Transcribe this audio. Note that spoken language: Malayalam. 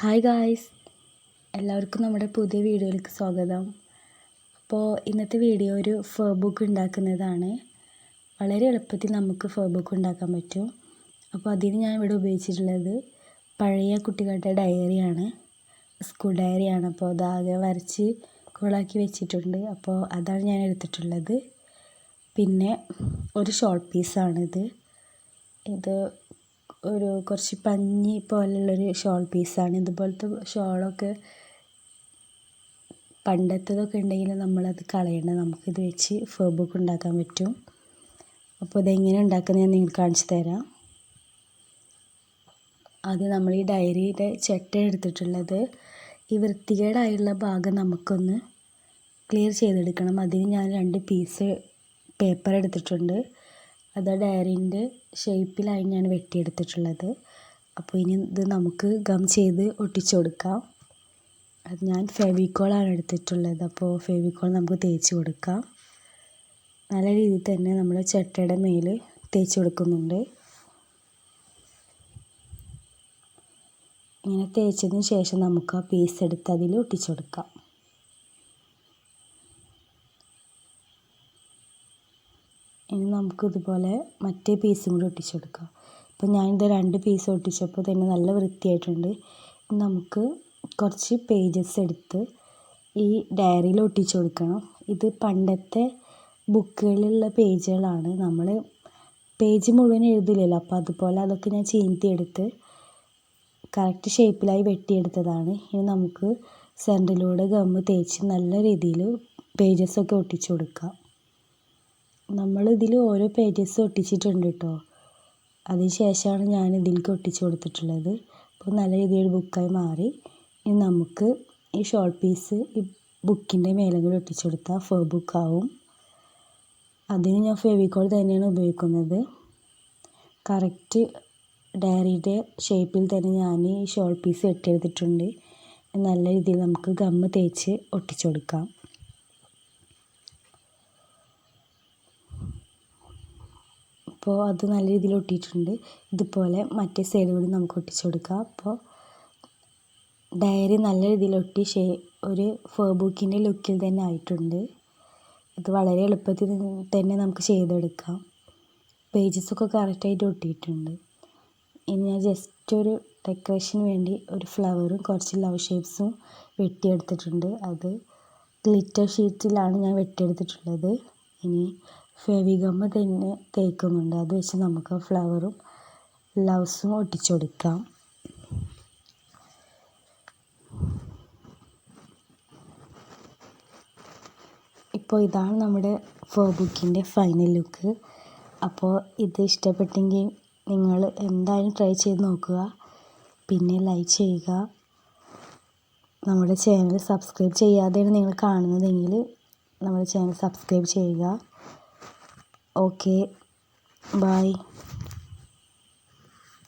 ഹായ് ഗായ്സ് എല്ലാവർക്കും നമ്മുടെ പുതിയ വീഡിയോയിലേക്ക് സ്വാഗതം. അപ്പോൾ ഇന്നത്തെ വീഡിയോ ഒരു ഫേ ബുക്ക് ഉണ്ടാക്കുന്നതാണ്. വളരെ എളുപ്പത്തിൽ നമുക്ക് ഫേ ബുക്ക് ഉണ്ടാക്കാൻ പറ്റും. അപ്പോൾ അതിന് ഞാൻ ഇവിടെ ഉപയോഗിച്ചിട്ടുള്ളത് പഴയ കുട്ടികളുടെ ഡയറിയാണ് സ്കൂൾ ഡയറിയാണ് അപ്പോൾ അതാകെ വരച്ച് കോളാക്കി വെച്ചിട്ടുണ്ട്. അപ്പോൾ അതാണ് ഞാൻ എടുത്തിട്ടുള്ളത്. പിന്നെ ഒരു ഷോർട്ട് പീസാണിത് ഇത് ഒരു കുറച്ച് പഞ്ഞി പോലുള്ളൊരു ഷോൾ പീസാണ്. ഇതുപോലത്തെ ഷോളൊക്കെ പണ്ടത്തേതൊക്കെ ഉണ്ടെങ്കിൽ നമ്മളത് കളയണ്ട. നമുക്കിത് വെച്ച് ഫർ ബുക്ക് ഉണ്ടാക്കാൻ പറ്റും. അപ്പോൾ ഇതെങ്ങനെ ഉണ്ടാക്കുന്നത് ഞാൻ നിങ്ങൾക്ക് കാണിച്ചു തരാം. അത് നമ്മൾ ഈ ഡയറിയുടെ ചെട്ട എടുത്തിട്ടുള്ളത്. ഈ വൃത്തികേടായുള്ള ഭാഗം നമുക്കൊന്ന് ക്ലിയർ ചെയ്തെടുക്കണം. അതിന് ഞാൻ രണ്ട് പീസ് പേപ്പർ എടുത്തിട്ടുണ്ട്. അത് ഡയറീന്റെ ഷേപ്പിലായി ഞാൻ വെട്ടിയെടുത്തിട്ടുള്ളത്. അപ്പോൾ ഇനി ഇത് നമുക്ക് ഗം ചെയ്ത് ഒട്ടിച്ചു കൊടുക്കാം. അത് ഞാൻ ഫെവിക്കോളാണ് എടുത്തിട്ടുള്ളത്. അപ്പോൾ ഫെവിക്കോൾ നമുക്ക് തേച്ച് കൊടുക്കാം. നല്ല രീതിയിൽ തന്നെ നമ്മൾ ചട്ടയുടെ മേൽ തേച്ച് കൊടുക്കുന്നുണ്ട്. ഇങ്ങനെ തേച്ചതിന് ശേഷം നമുക്ക് ആ പീസ് എടുത്ത് അതിൽ ഒട്ടിച്ചു കൊടുക്കാം. ഇനി നമുക്ക് ഇതുപോലെ മറ്റേ പീസും കൂടി ഒട്ടിച്ചെടുക്കാം. അപ്പോൾ ഞാനിത് രണ്ട് പീസ് ഒട്ടിച്ചപ്പോൾ തന്നെ നല്ല വൃത്തിയായിട്ടുണ്ട്. നമുക്ക് കുറച്ച് പേജസ് എടുത്ത് ഈ ഡയറിയിൽ ഒട്ടിച്ചു കൊടുക്കണം. ഇത് പണ്ടത്തെ ബുക്കുകളിലുള്ള പേജുകളാണ് നമ്മൾ പേജ് മുഴുവൻ എഴുതില്ലല്ലോ. അപ്പോൾ അതുപോലെ അതൊക്കെ ഞാൻ ചീന്തിയെടുത്ത് കറക്റ്റ് ഷേപ്പിലായി വെട്ടിയെടുത്തതാണ്. ഇനി നമുക്ക് സെന്ററിലൂടെ ഗമ്മ് തേച്ച് നല്ല രീതിയിൽ പേജസൊക്കെ ഒട്ടിച്ചു കൊടുക്കാം. നമ്മൾ ഇതിൽ ഓരോ പേജസ് ഒട്ടിച്ചിട്ടുണ്ട് കേട്ടോ അതിന് ശേഷമാണ് ഞാൻ ഇതിലേക്ക് ഒട്ടിച്ച് കൊടുത്തിട്ടുള്ളത്. അപ്പോൾ നല്ല രീതിയിൽ ബുക്കായി മാറി. ഇനി നമുക്ക് ഈ ഷോർട്ട് പീസ് ഈ ബുക്കിന്റെ മേലെ ഒട്ടിച്ചു കൊടുത്താൽ ഫർ ബുക്കാവും അതിന് ഞാൻ ഫെവിക്കോൾ തന്നെയാണ് ഉപയോഗിക്കുന്നത്. കറക്റ്റ് ഡയറിയുടെ ഷേപ്പിൽ തന്നെ ഞാൻ ഈ ഷോർട്ട് പീസ് വെട്ടിയെടുത്തിട്ടുണ്ട്. നല്ല രീതിയിൽ നമുക്ക് ഗമ്മ് തേച്ച് ഒട്ടിച്ചു കൊടുക്കാം. അപ്പോൾ അത് നല്ല രീതിയിൽ ഒട്ടിയിട്ടുണ്ട്. ഇതുപോലെ മറ്റേ സൈഡ് കൂടി നമുക്ക് ഒട്ടിച്ചു കൊടുക്കാം. അപ്പോൾ ഡയറി നല്ല രീതിയിൽ ഒട്ടി ഷേ ഒരു ഫർ ബുക്കിന്റെ ലുക്കിൽ തന്നെ ആയിട്ടുണ്ട്. ഇത് വളരെ എളുപ്പത്തിൽ തന്നെ നമുക്ക് ചെയ്തെടുക്കാം. പേജസൊക്കെ കറക്റ്റായിട്ട് ഒട്ടിയിട്ടുണ്ട്. ഇനി ഞാൻ ജസ്റ്റ് ഒരു ഡെക്കറേഷന് വേണ്ടി ഒരു ഫ്ലവറും കുറച്ച് ലവ് ഷേപ്സും വെട്ടിയെടുത്തിട്ടുണ്ട്. അത് ഗ്ലിറ്റർ ഷീറ്റിലാണ് ഞാൻ വെട്ടിയെടുത്തിട്ടുള്ളത്. ഇനി ഫെവിഗമ്മ് തന്നെ തേക്കുന്നുണ്ട്. അത് വെച്ച് നമുക്ക് ഫ്ലവറും ലവ്സും ഒട്ടിച്ചു കൊടുക്കാം. ഇപ്പോൾ ഇതാണ് നമ്മുടെ ഫോബുക്കിന്റെ ഫൈനൽ ലുക്ക് അപ്പോൾ ഇത് ഇഷ്ടപ്പെട്ടെങ്കിൽ നിങ്ങൾ എന്തായാലും ട്രൈ ചെയ്ത് നോക്കുക. പിന്നെ ലൈക്ക് ചെയ്യുക. നമ്മുടെ ചാനൽ സബ്സ്ക്രൈബ് ചെയ്യാതെയാണ് നിങ്ങൾ കാണുന്നതെങ്കിൽ നമ്മുടെ ചാനൽ സബ്സ്ക്രൈബ് ചെയ്യുക. Okay bye